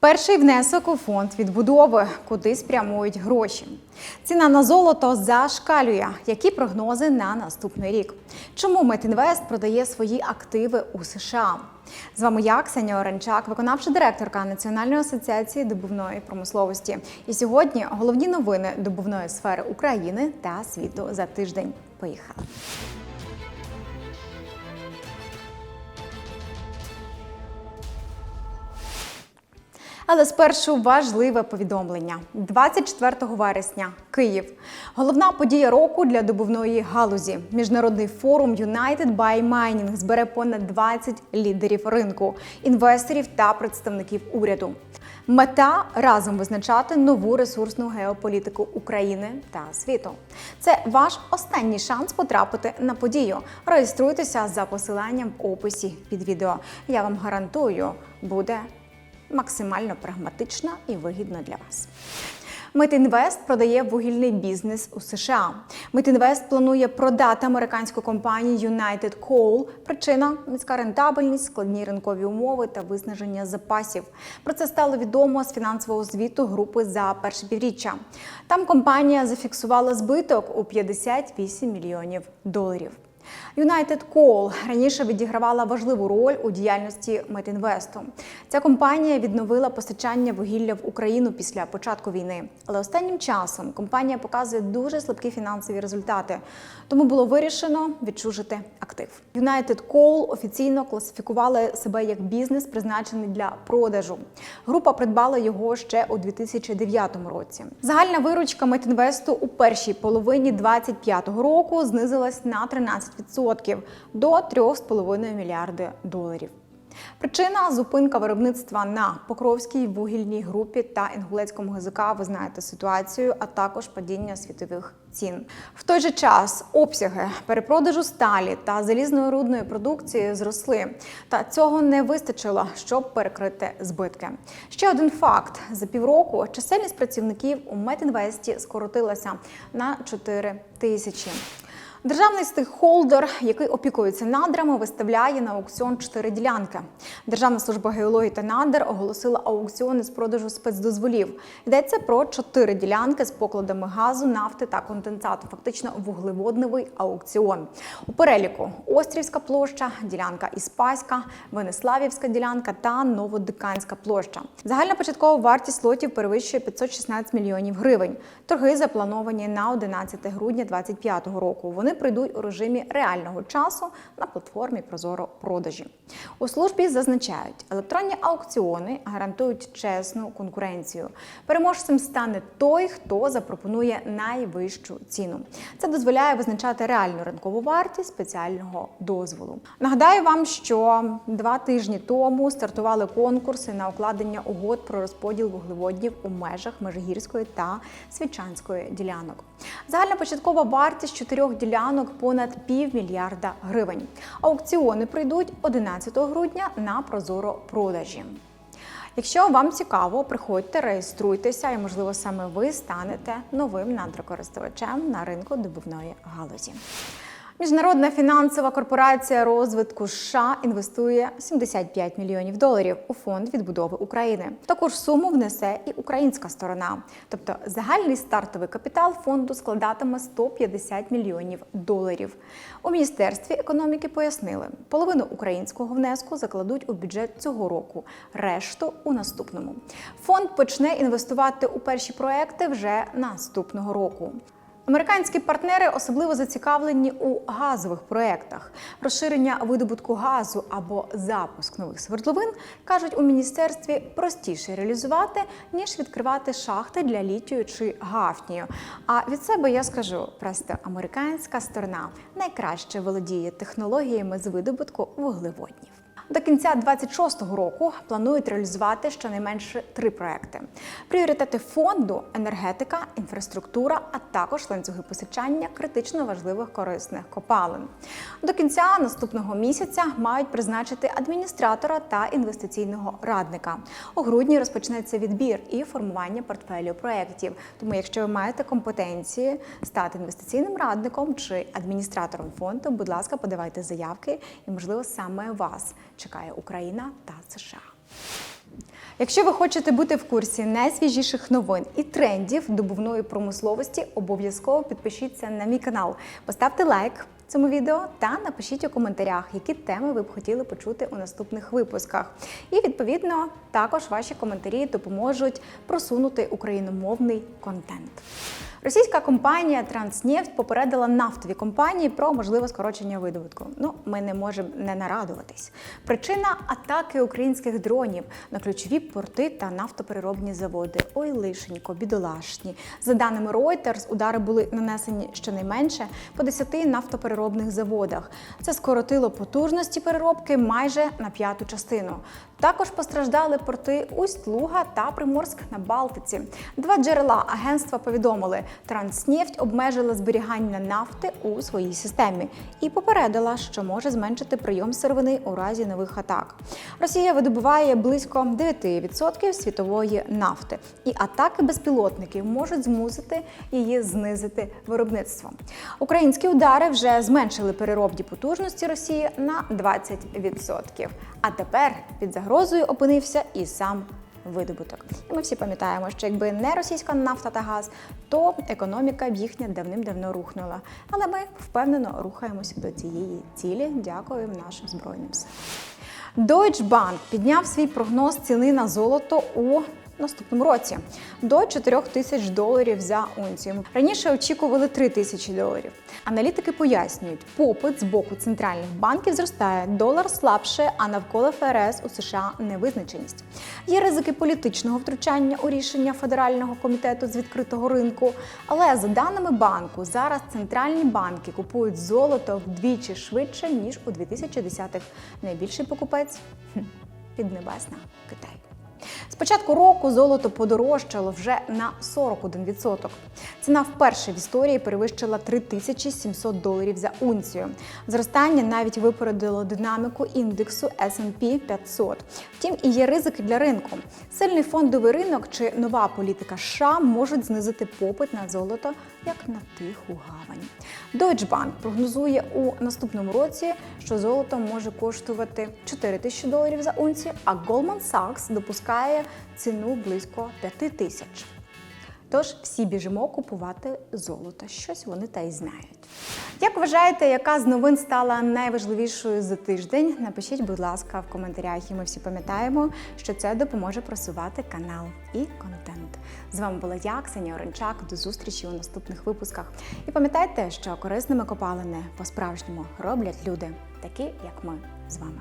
Перший внесок у фонд відбудови, куди спрямують гроші. Ціна на золото зашкалює. Які прогнози на наступний рік? Чому Метінвест продає свої активи у США? З вами я, Ксенія Оранчак, виконавча директорка Національної асоціації добувної промисловості. І сьогодні головні новини добувної сфери України та світу за тиждень. Поїхали! Але спершу важливе повідомлення: 24 вересня, Київ. Головна подія року для добувної галузі. Міжнародний форум United by Mining збере понад 20 лідерів ринку, інвесторів та представників уряду. Мета разом визначати нову ресурсну геополітику України та світу. Це ваш останній шанс потрапити на подію. Реєструйтеся за посиланням в описі під відео. Я вам гарантую, буде максимально прагматична і вигідна для вас. Метінвест продає вугільний бізнес у США. Метінвест планує продати американську компанію United Coal. Причина низька рентабельність, складні ринкові умови та виснаження запасів. Про це стало відомо з фінансового звіту групи за перше півріччя. Там компанія зафіксувала збиток у 58 мільйонів доларів. United Coal раніше відігравала важливу роль у діяльності Метінвесту. Ця компанія відновила постачання вугілля в Україну після початку війни. Але останнім часом компанія показує дуже слабкі фінансові результати. Тому було вирішено відчужити актив. United Coal офіційно класифікувала себе як бізнес, призначений для продажу. Група придбала його ще у 2009 році. Загальна виручка Метінвесту у першій половині 2025 року знизилась на 13% до 3,5 мільярди доларів. Причина зупинка виробництва на Покровській вугільній групі та Інгулецькому ГЗК. Ви знаєте ситуацію, а також падіння світових цін. В той же час обсяги перепродажу сталі та залізної рудної продукції зросли. Та цього не вистачило, щоб перекрити збитки. Ще один факт: за півроку чисельність працівників у Метінвесті скоротилася на 4 тисячі. Державний стейкхолдер, який опікується надрами, виставляє на аукціон чотири ділянки. Державна служба геології та надр оголосила аукціони з продажу спецдозволів. Йдеться про чотири ділянки з покладами газу, нафти та конденсату. Фактично вуглеводневий аукціон. У переліку Острівська площа, ділянка Іспаська, Венеславівська ділянка та Новодиканська площа. Загальна початкова вартість лотів перевищує 516 мільйонів гривень. Торги заплановані на 11 грудня 2025 року. Вони прийдуть у режимі реального часу на платформі Прозоро продажі. У службі зазначають, електронні аукціони гарантують чесну конкуренцію. Переможцем стане той, хто запропонує найвищу ціну. Це дозволяє визначати реальну ринкову вартість спеціального дозволу. Нагадаю вам, що два тижні тому стартували конкурси на укладення угод про розподіл вуглеводнів у межах Межигірської та Свічанської ділянок. Загальна початкова вартість чотирьох ділянок понад півмільярда гривень. Аукціони пройдуть 11 грудня на Прозоро продажі. Якщо вам цікаво, приходьте, реєструйтеся, і можливо саме ви станете новим надрокористувачем на ринку добувної галузі. Міжнародна фінансова корпорація розвитку США інвестує 75 мільйонів доларів у фонд відбудови України. Таку ж суму внесе і українська сторона. Тобто загальний стартовий капітал фонду складатиме 150 мільйонів доларів. У міністерстві економіки пояснили, половину українського внеску закладуть у бюджет цього року, решту у наступному. Фонд почне інвестувати у перші проекти вже наступного року. Американські партнери особливо зацікавлені у газових проєктах. Розширення видобутку газу або запуск нових свердловин кажуть у міністерстві простіше реалізувати ніж відкривати шахти для літію чи гафнію. А від себе я скажу просто американська сторона найкраще володіє технологіями з видобутку вуглеводнів. До кінця 26-го року планують реалізувати щонайменше три проекти: пріоритети фонду, енергетика, інфраструктура, а також ланцюги постачання критично важливих корисних копалин. До кінця наступного місяця мають призначити адміністратора та інвестиційного радника. У грудні розпочнеться відбір і формування портфелю проєктів. Тому, якщо ви маєте компетенції стати інвестиційним радником чи адміністратором фонду, будь ласка, подавайте заявки, і можливо саме вас чекає Україна та США. Якщо ви хочете бути в курсі найсвіжіших новин і трендів добувної промисловості, обов'язково підпишіться на мій канал, поставте лайк цьому відео та напишіть у коментарях, які теми ви б хотіли почути у наступних випусках. І відповідно також ваші коментарі допоможуть просунути україномовний контент. Російська компанія Транснефть попередила нафтові компанії про можливе скорочення видобутку. Ну, ми не можемо не нарадуватись. Причина атаки українських дронів на ключові порти та нафтопереробні заводи. Ой, лишенько, бідолашні. За даними Reuters, удари були нанесені щонайменше по 10 нафтопереробних заводах. Це скоротило потужності переробки майже на п'яту частину. Також постраждали порти Усть-Луга та Приморськ на Балтиці. Два джерела агентства повідомили, Транснефть обмежила зберігання нафти у своїй системі і попередила, що може зменшити прийом сировини у разі нових атак. Росія видобуває близько 9% світової нафти, і атаки безпілотників можуть змусити її знизити виробництво. Українські удари вже зменшили переробні потужності Росії на 20%. А тепер під загрозою опинився і сам видобуток. І ми всі пам'ятаємо, що якби не російська нафта та газ, то економіка б їхня давним-давно рухнула. Але ми впевнено рухаємося до цієї цілі. Дякуємо нашим збройним силам. Deutsche Bank підняв свій прогноз ціни на золото у наступному році до 4 тисяч доларів за унцію. Раніше очікували 3 тисячі доларів. Аналітики пояснюють, попит з боку центральних банків зростає, долар слабше, а навколо ФРС у США невизначеність. Є ризики політичного втручання у рішення Федерального комітету з відкритого ринку. Але за даними банку, зараз центральні банки купують золото вдвічі швидше ніж у 2010-х. Найбільший покупець піднебесна Китай. Початку року золото подорожчало вже на 41%. Ціна вперше в історії перевищила 3700 доларів за унцію. Зростання навіть випередило динаміку індексу S&P 500. Втім, і є ризики для ринку. Сильний фондовий ринок чи нова політика США можуть знизити попит на золото як на тиху гавань. Deutsche Bank прогнозує у наступному році, що золото може коштувати 4 тисячі доларів за унцію, а Goldman Sachs допускає ціну близько 5 тисяч. Тож всі біжимо купувати золото. Щось вони та й знають. Як вважаєте, яка з новин стала найважливішою за тиждень? Напишіть, будь ласка, в коментарях, і ми всі пам'ятаємо, що це допоможе просувати канал і контент. З вами була я, Ксенія Оренчак. До зустрічі у наступних випусках. І пам'ятайте, що корисними копалини по-справжньому роблять люди, такі як ми з вами.